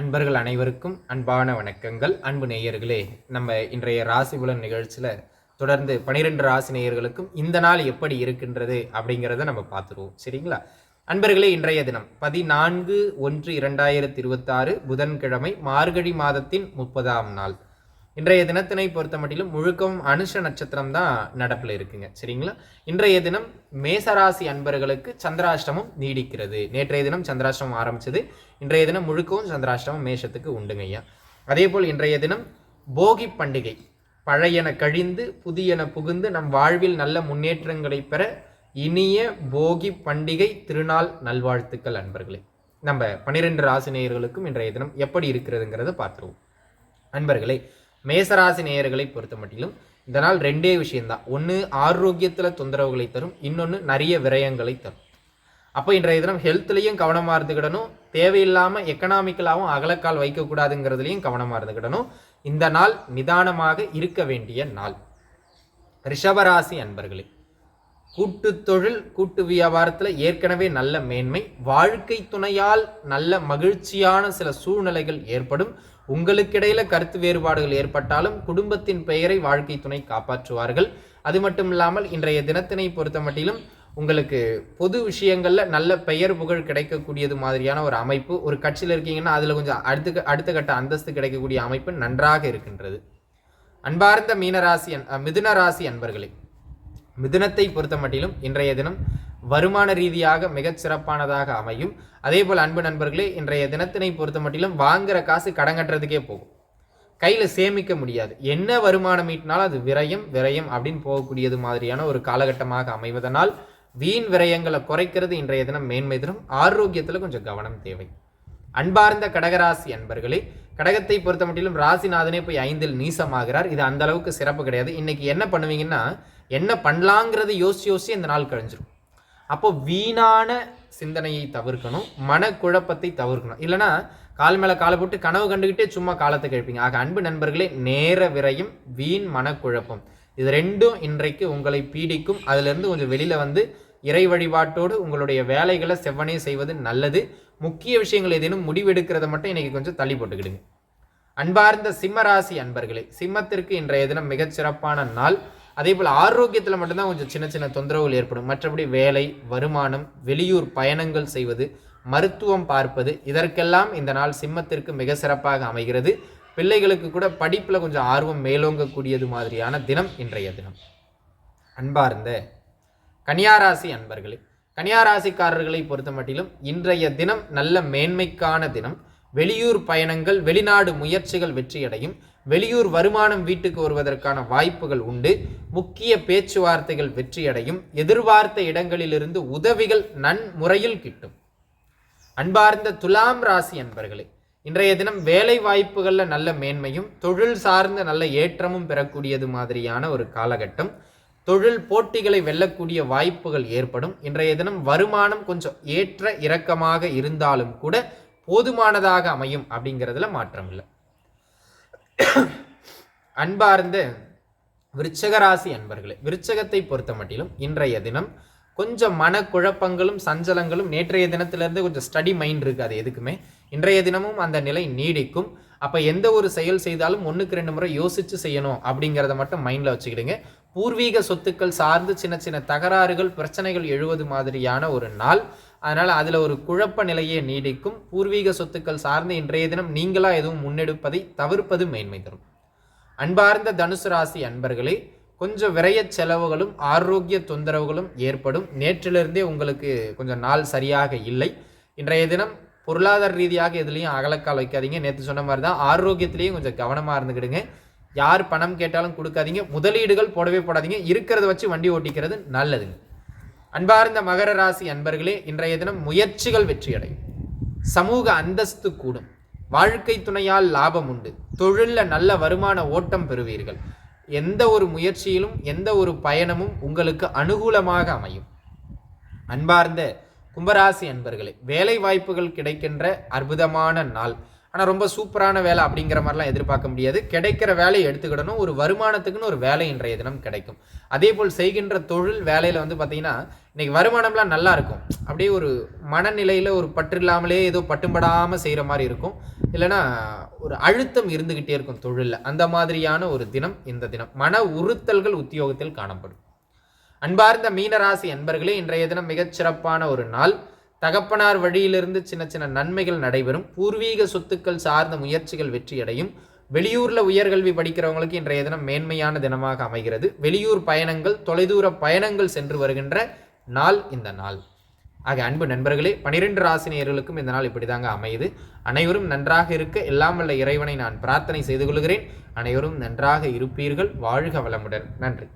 அன்பர்கள் அனைவருக்கும் அன்பான வணக்கங்கள். அன்பு நேயர்களே நம்ம இன்றைய ராசி புலன் நிகழ்ச்சியில் தொடர்ந்து பனிரெண்டு ராசி நேயர்களுக்கும் இந்த நாள் எப்படி இருக்கின்றது அப்படிங்கிறத நம்ம பார்த்துருவோம். சரிங்களா? அன்பர்களே இன்றைய தினம் பதினான்கு ஒன்று இரண்டாயிரத்தி இருபத்தாறு புதன்கிழமை மார்கழி மாதத்தின் முப்பதாம் நாள். இன்றைய தினத்தினை பொறுத்த மட்டிலும் முழுக்கவும் அனுஷ நட்சத்திரம் தான் நடப்பில் இருக்குங்க. சரிங்களா? இன்றைய தினம் மேசராசி அன்பர்களுக்கு சந்திராஷ்டமம் நீடிக்கிறது. நேற்றைய தினம் சந்திராஷ்டமம் ஆரம்பிச்சது. இன்றைய தினம் முழுக்கவும் சந்திராஷ்டமம் மேஷத்துக்கு உண்டுங்க ஐயா. அதே போல் இன்றைய தினம் போகி பண்டிகை. பழையன கழிந்து புதியன புகுந்து நம் வாழ்வில் நல்ல முன்னேற்றங்களை பெற இனிய போகி பண்டிகை திருநாள் நல்வாழ்த்துக்கள் அன்பர்களே. நம்ம பன்னிரெண்டு ராசினியர்களுக்கும் இன்றைய தினம் எப்படி இருக்கிறதுங்கிறத பார்த்துருவோம். அன்பர்களே மேசராசி நேயர்களை பொறுத்த மட்டிலும் இந்த நாள் ரெண்டே விஷயம்தான். ஒன்று ஆரோக்கியத்தில் தொந்தரவுகளை தரும். இன்னொன்று நிறைய விரயங்களை தரும். அப்போ இன்றைய தினம் ஹெல்த்லேயும் கவனமாக இருந்துக்கிடணும். தேவையில்லாமல் எக்கனாமிக்கலாகவும் அகலக்கால் வைக்கக்கூடாதுங்கிறதுலையும் கவனமாக இருந்துக்கிடணும். இந்த நாள் நிதானமாக இருக்க வேண்டிய நாள். ரிஷபராசி அன்பர்களே கூட்டு தொழில் கூட்டு வியாபாரத்தில் ஏற்கனவே நல்ல மேன்மை வாழ்க்கை துணையால் நல்ல மகிழ்ச்சியான சில சூழ்நிலைகள் ஏற்படும். உங்களுக்கிடையில கருத்து வேறுபாடுகள் ஏற்பட்டாலும் குடும்பத்தின் பெயரை வாழ்க்கை துணை காப்பாற்றுவார்கள். அது மட்டும் இல்லாமல் இன்றைய தினத்தினை பொறுத்த மட்டிலும் உங்களுக்கு பொது விஷயங்களில் நல்ல பெயர் புகழ் கிடைக்கக்கூடியது மாதிரியான ஒரு அமைப்பு. ஒரு கட்சியில் இருக்கீங்கன்னா அதில் கொஞ்சம் அடுத்த அடுத்த கட்ட அந்தஸ்து கிடைக்கக்கூடிய அமைப்பு நன்றாக இருக்கின்றது. அன்பார்ந்த மீனராசி அன் மிதுன ராசி அன்பர்களே மிதுனத்தை பொறுத்த மட்டிலும் இன்றைய தினம் வருமான ரீதியாக மிகச் சிறப்பானதாக அமையும். அதே போல் அன்பு நண்பர்களே இன்றைய தினத்தினை பொறுத்த மட்டிலும் வாங்குற காசு கடன் கட்டுறதுக்கே போகும். கையில் சேமிக்க முடியாது. என்ன வருமானம் ஈட்டினாலும் அது விரயம் விரயம் அப்படின்னு போகக்கூடியது மாதிரியான ஒரு காலகட்டமாக அமைவதனால் வீண் விரயங்களை குறைக்கிறது இன்றைய தினம் மேன்மை தினம் ஆரோக்கியத்தில் கொஞ்சம் கவனம் தேவை. அன்பார்ந்த கடகராசி அன்பர்களே கடகத்தை பொறுத்த மட்டிலும் ராசிநாதனே போய் ஐந்தில் நீசமாகிறார். இது அந்த அளவுக்கு சிறப்பு கிடையாது. இன்னைக்கு என்ன பண்ணுவீங்கன்னா என்ன பண்ணலாங்கிறத யோசிச்சு யோசிச்சு இந்த நாள் கழிஞ்சிரும். அப்போ வீணான சிந்தனையை தவிர்க்கணும் மனக்குழப்பத்தை தவிர்க்கணும். இல்லைனா கால் மேலே காலை போட்டு கனவு கண்டுக்கிட்டே சும்மா காலத்தை கழிப்பீங்க. ஆக அன்பு நண்பர்களே நேர விரயம் வீண் மனக்குழப்பம். இது ரெண்டும் இன்றைக்கு உங்களை பீடிக்கும். அதுலேருந்து கொஞ்சம் வெளியில் வந்து இறை வழிபாட்டோடு உங்களுடைய வேலைகளை செவ்வனே செய்வது நல்லது. முக்கிய விஷயங்கள் ஏதேனும் முடிவெடுக்கிறத மட்டும் இன்னைக்கு கொஞ்சம் தள்ளி போட்டுக்கிடுங்க. அன்பார்ந்த சிம்மராசி அன்பர்களே சிம்மத்திற்கு இன்றைய தினம் மிகச்சிறப்பான நாள். அதே போல் ஆரோக்கியத்தில் மட்டும்தான் கொஞ்சம் சின்ன சின்ன தொந்தரவுகள் ஏற்படும். மற்றபடி வேலை வருமானம் வெளியூர் பயணங்கள் செய்வது மருத்துவம் பார்ப்பது இதற்கெல்லாம் இந்த நாள் சிம்மத்திற்கு மிக சிறப்பாக அமைகிறது. பிள்ளைகளுக்கு கூட படிப்பில் கொஞ்சம் ஆர்வம் மேலோங்கக்கூடியது மாதிரியான தினம் இன்றைய தினம். அன்பார்ந்த கன்னியாராசி அன்பர்களே கன்னியாராசிக்காரர்களை பொறுத்த மட்டிலும் இன்றைய தினம் நல்ல மேன்மைக்கான தினம். வெளியூர் பயணங்கள் வெளிநாடு முயற்சிகள் வெற்றியடையும். வெளியூர் வருமானம் வீட்டுக்கு வருவதற்கான வாய்ப்புகள் உண்டு. முக்கிய பேச்சுவார்த்தைகள் வெற்றியடையும். எதிர்பார்த்த இடங்களிலிருந்து உதவிகள் நன்முறையில் கிட்டும். அன்பார்ந்த துலாம் ராசி அன்பர்களே இன்றைய தினம் வேலை வாய்ப்புகளில் நல்ல மேன்மையும் தொழில் சார்ந்த நல்ல ஏற்றமும் பெறக்கூடியது மாதிரியான ஒரு காலகட்டம். தொழில் போட்டிகளை வெல்லக்கூடிய வாய்ப்புகள் ஏற்படும். இன்றைய தினம் வருமானம் கொஞ்சம் ஏற்ற இறக்கமாக இருந்தாலும் கூட போதுமானதாக அமையும் அப்படிங்கிறதுல மாற்றம் இல்லை அன்பார்ந்த விருச்சகராசி அன்பர்களே விருச்சகத்தை பொறுத்த மட்டிலும் இன்றைய தினம் கொஞ்சம் மனக்குழப்பங்களும் சஞ்சலங்களும் நேற்றைய தினத்திலிருந்து கொஞ்சம் ஸ்டடி மைண்ட் இருக்குது அது எதுக்குமே? இன்றைய தினமும் அந்த நிலை நீடிக்கும். அப்போ எந்த ஒரு செயல் செய்தாலும் ஒன்றுக்கு ரெண்டு முறை யோசித்து செய்யணும் அப்படிங்கிறத மட்டும் மைண்டில் வச்சுக்கிடுங்க. பூர்வீக சொத்துக்கள் சார்ந்து சின்ன சின்ன தகராறுகள் பிரச்சனைகள் எழுவது மாதிரியான ஒரு நாள். அதனால் அதில் ஒரு குழப்ப நிலையே நீடிக்கும். பூர்வீக சொத்துக்கள் சார்ந்து இன்றைய தினம் நீங்களாக எதுவும் முன்னெடுப்பதை தவிர்ப்பது மேன்மை தரும். அன்பார்ந்த தனுசு ராசி அன்பர்களே கொஞ்சம் விரைய செலவுகளும் ஆரோக்கிய தொந்தரவுகளும் ஏற்படும். நேற்றிலிருந்தே உங்களுக்கு கொஞ்சம் நாள் சரியாக இல்லை. இன்றைய தினம் பொருளாதார ரீதியாக எதுலேயும் அகலக்கால் வைக்காதீங்க. நேற்று சொன்ன மாதிரி தான் ஆரோக்கியத்திலையும் கொஞ்சம் கவனமாக இருந்துக்கிடுங்க. யார் பணம் கேட்டாலும் கொடுக்காதீங்க. முதலீடுகள் போடவே போடாதீங்க. இருக்கிறத வச்சு வண்டி ஓட்டிக்கிறது நல்லதுங்க. அன்பார்ந்த மகர ராசி அன்பர்களே இன்றைய தினம் முயற்சிகள் வெற்றியடையும். சமூக அந்தஸ்து கூடும். வாழ்க்கை துணையால் லாபம் உண்டு. தொழிலில் நல்ல வருமான ஓட்டம் பெறுவீர்கள். எந்த ஒரு முயற்சியிலும் எந்த ஒரு பயணமும் உங்களுக்கு அனுகூலமாக அமையும். அன்பார்ந்த கும்பராசி அன்பர்களே வேலை வாய்ப்புகள் கிடைக்கின்ற அற்புதமான நாள். ஆனால் ரொம்ப சூப்பரான வேலை அப்படிங்கிற மாதிரிலாம் எதிர்பார்க்க முடியாது. கிடைக்கிற வேலையை எடுத்துக்கிடணும். ஒரு வருமானத்துக்குன்னு ஒரு வேலை இன்றைய தினம் கிடைக்கும். அதே போல் செய்கின்ற தொழில் வேலையில் வந்து பார்த்தீங்கன்னா இன்னைக்கு வருமானம்லாம் நல்லா இருக்கும். அப்படியே ஒரு மனநிலையில் ஒரு பற்று இல்லாமலே ஏதோ பட்டும்படாமல் செய்கிற மாதிரி இருக்கும். இல்லைன்னா ஒரு அழுத்தம் இருந்துக்கிட்டே இருக்கும் தொழிலில். அந்த மாதிரியான ஒரு தினம் இந்த தினம். மன உறுத்தல்கள் உத்தியோகத்தில் காணப்படும். அன்பார்ந்த மீனராசி அன்பர்களே இன்றைய தினம் மிகச்சிறப்பான ஒரு நாள். தகப்பனார் வழியிலிருந்து சின்ன சின்ன நன்மைகள் நடைபெறும். பூர்வீக சொத்துக்கள் சார்ந்த முயற்சிகள் வெற்றியடையும். வெளியூரில் உயர்கல்வி படிக்கிறவங்களுக்கு இன்றைய தினம் மேன்மையான தினமாக அமைகிறது. வெளியூர் பயணங்கள் தொலைதூர பயணங்கள் சென்று வருகின்ற நாள் இந்த நாள். ஆக அன்பு நண்பர்களே பனிரெண்டு ராசினியர்களுக்கும் இந்த நாள் இப்படிதாங்க அமையுது. அனைவரும் நன்றாக இருக்க எல்லாம் வல்ல இறைவனை நான் பிரார்த்தனை செய்து கொள்கிறேன். அனைவரும் நன்றாக இருப்பீர்கள். வாழ்க வளமுடன். நன்றி.